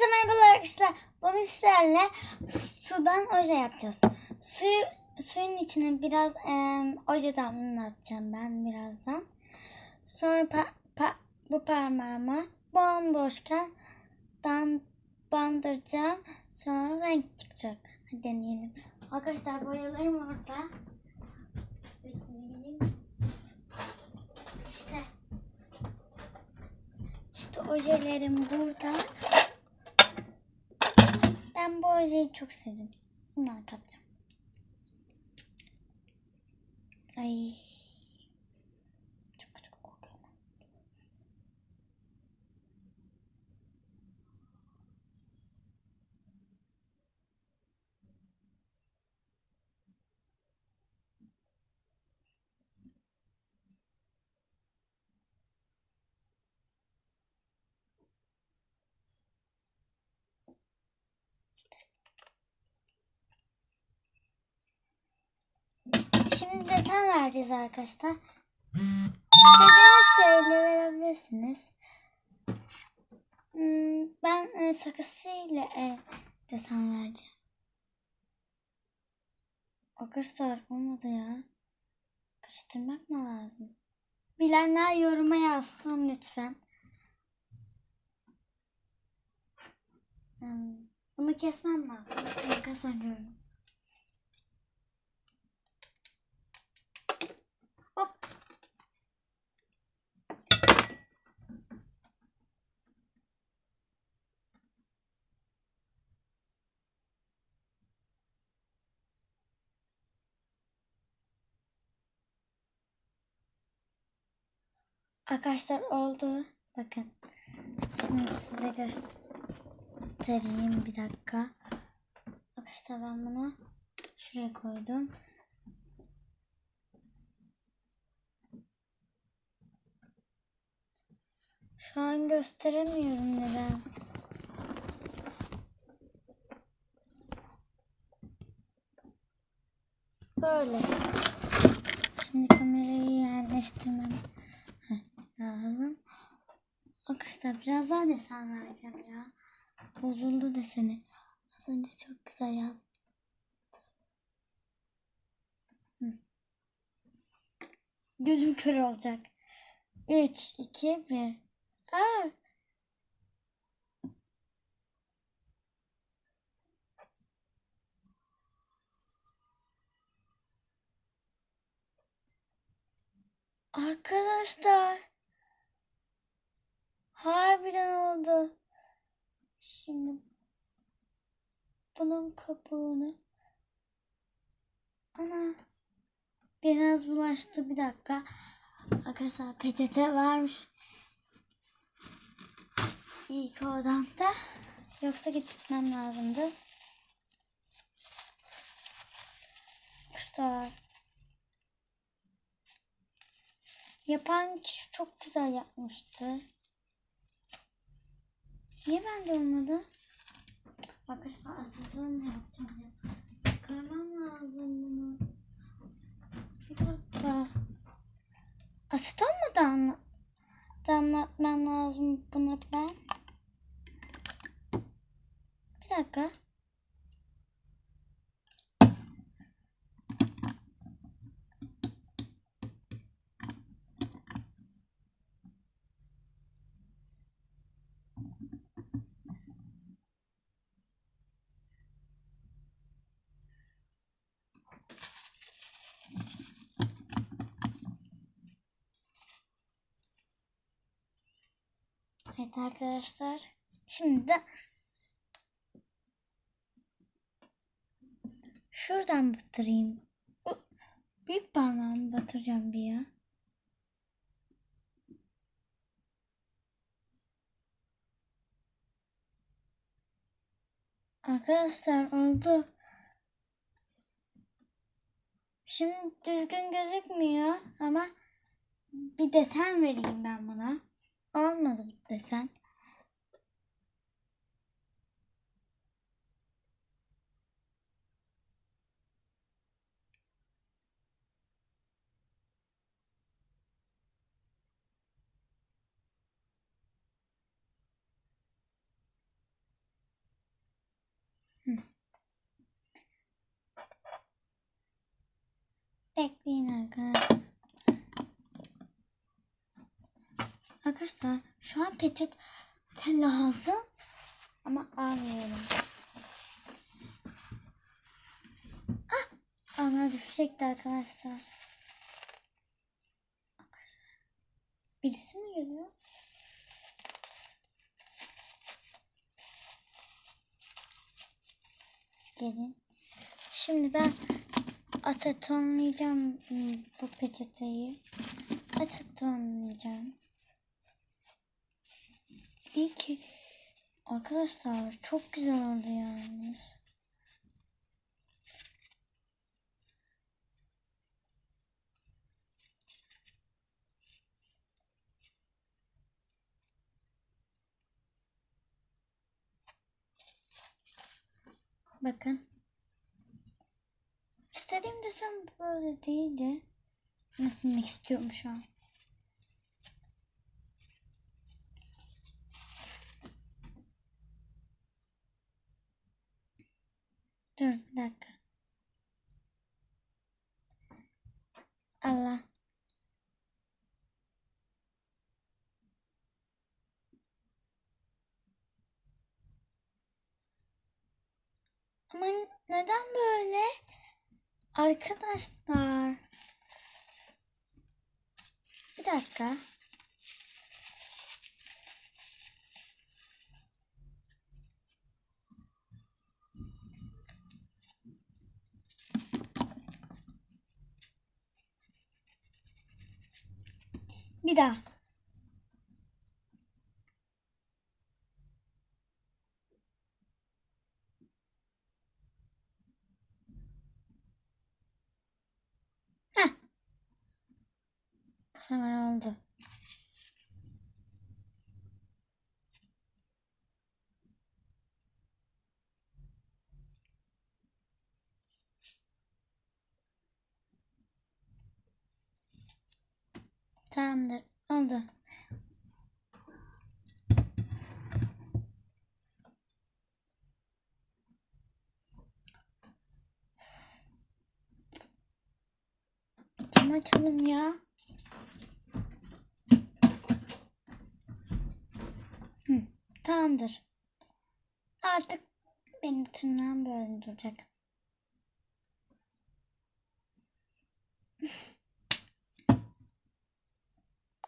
Herkese merhabalar arkadaşlar. Bugün sizlerle sudan oje yapacağız. Suyu, suyun içine biraz em, oje damlatacağım ben birazdan. Sonra pa- pa- bu parmağıma bomboşken dan bandıracağım. Sonra renk çıkacak. Hadi deneyelim. Arkadaşlar boyalarım orada. İşte. İşte ojelerim burada. Ojeyi çok sevdim. Bundan katacağım. Ay. Desen vereceğiz arkadaşlar. İstediğiniz şeyle verebilirsiniz. Hmm, Ben e, sakızıyla e, desen vereceğim. Arkadaşlar olmadı ya. Karıştırmak mı lazım? Bilenler yoruma yazsın lütfen. Hmm, Bunu kesmem lazım. Makas. Arkadaşlar oldu. Bakın. Şimdi size göstereyim bir dakika. Arkadaşlar ben bunu şuraya koydum. Şu an gösteremiyorum neden. Böyle. Şimdi kamerayı yerleştirmem Heh, lazım. Arkadaşlar biraz daha desen vereceğim ya. Bozuldu deseni. Az önce çok güzel yaptım. Gözüm kör olacak. 3, 2, 1. Aa! Arkadaşlar. Harbiden oldu. Şimdi bunun kabuğunu ana biraz bulaştı bir dakika. Arkadaşlar peçete varmış. İyi ki odamda. Yoksa gitmem lazımdı. Arkadaşlar Yapan kişi çok güzel yapmıştı. Niye bende olmadı? Arkadaşlar aseton yapacağım ya. Çıkarmam lazım bunu. Bir dakika. Aseton mu damla damlatmam lazım bunu ben? Bir dakika. Evet arkadaşlar. Şimdi de şuradan batırayım. Büyük parmağımı batıracağım bir ya. Arkadaşlar oldu. Şimdi düzgün gözükmüyor ama bir desen vereyim ben buna. Olmadı the sun. Hmm. Bekleyin arkadaşlar. Arkadaşlar şu an peçete lazım ama almıyorum. Ah! Ana düşecekti arkadaşlar. Birisi mi geliyor? Gelin. Şimdi ben asetonlayacağım bu peçeteyi. Asetonlayacağım. İyi ki arkadaşlar çok güzel oldu yalnız. Bakın. İstediğim desem böyle değildi. Nasıl istiyorum şu an. Dur bir dakika. Allah. Ama neden böyle? Arkadaşlar. Bir dakika. Bir daha. Sefer oldu. Tamamdır. Oldu. Kim açalım ya? Tamamdır. Artık benim tırnağım böyle duracak.